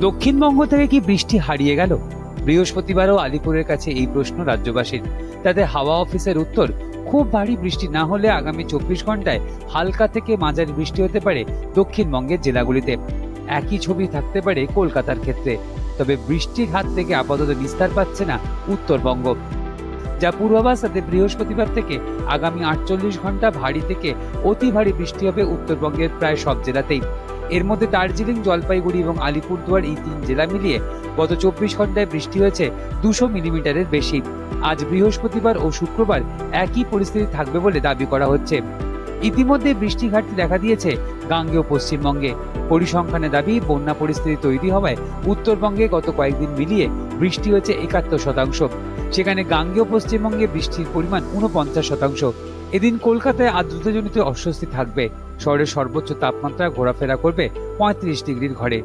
দক্ষিণবঙ্গ থেকে কি বৃষ্টি হারিয়ে গেল? বৃহস্পতিবারও আলিপুরের কাছে এই প্রশ্ন রাজ্যবাসীর। তাদের হাওয়া অফিসের উত্তর, খুব ভারী বৃষ্টি না হলে আগামী চব্বিশ ঘন্টায় হালকা থেকে মাঝারি বৃষ্টি হতে পারে দক্ষিণবঙ্গের জেলাগুলিতে। একই ছবি থাকতে পারে কলকাতার ক্ষেত্রে। তবে বৃষ্টির হাত থেকে আপাতত বিস্তার পাচ্ছে না উত্তরবঙ্গ। যা পূর্বাভাস, তাতে বৃহস্পতিবার থেকে আগামী আটচল্লিশ ঘণ্টা ভারী থেকে অতি ভারী বৃষ্টি হবে উত্তরবঙ্গের প্রায় সব জেলাতেই। এর মধ্যে দার্জিলিং, জলপাইগুড়ি এবং আলিপুরদুয়ার এই তিন জেলা মিলিয়ে গত চব্বিশ ঘন্টায় বৃষ্টি হয়েছে দুশো মিলিমিটারের বেশি। আজ বৃহস্পতিবার ও শুক্রবার একই পরিস্থিতি থাকবে বলে দাবি করা হচ্ছে। ইতিমধ্যে বৃষ্টি ঘাটতি দেখা দিয়েছে গাঙ্গেয় পশ্চিমবঙ্গে। পরিসংখ্যানে দাবি, বন্যা পরিস্থিতি তৈরি হওয়ায় উত্তরবঙ্গে গত কয়েকদিন মিলিয়ে বৃষ্টি হয়েছে একাত্তর শতাংশ। সেখানে গাঙ্গেয় পশ্চিমবঙ্গে বৃষ্টির পরিমাণ উনপঞ্চাশ শতাংশ। এদিন কলকাতায় আর্দ্রতাজনিত অস্বস্তি থাকবে। শহরের সর্বোচ্চ তাপমাত্রা ঘোরাফেরা করবে পঁয়ত্রিশ ডিগ্রির ঘরে।